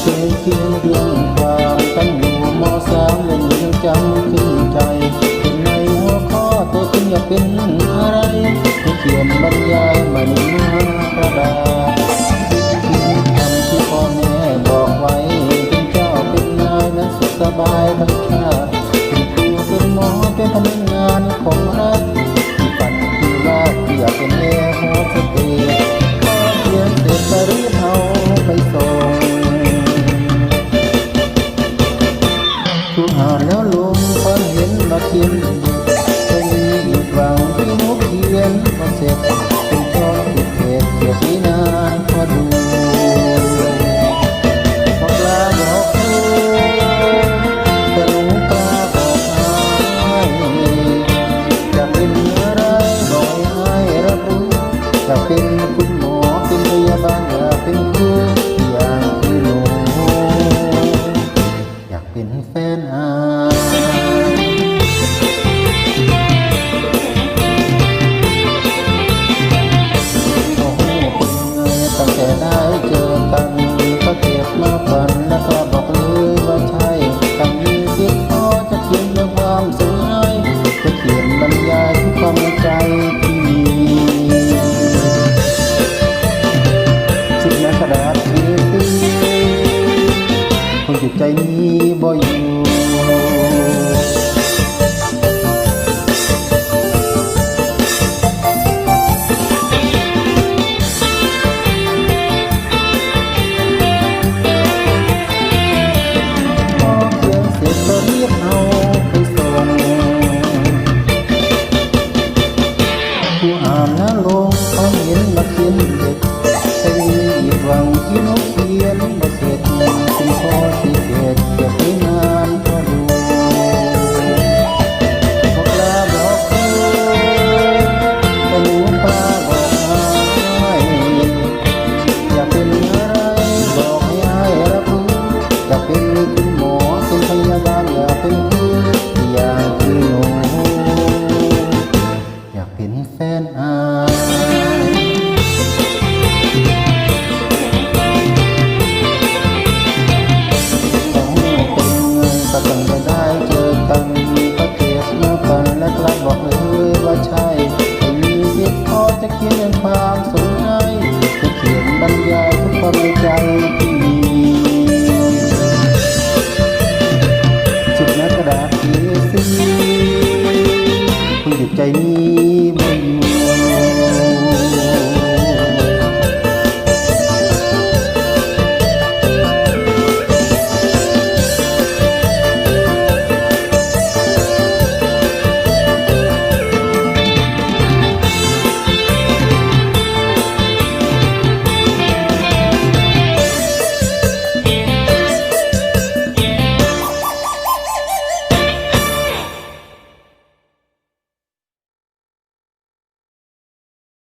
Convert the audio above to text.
เสียงเดือนกลางตั้งอยู่มสามยังยังจำขึ้นใจในหัวข้อตัวคุณอยาเป็นอะไรให้เขียนบรรยายมันหนกระดาษคำที่พ่อแม่บอกไว้เนเจ้าเป็นนยนั้นสุขสบาย 在你。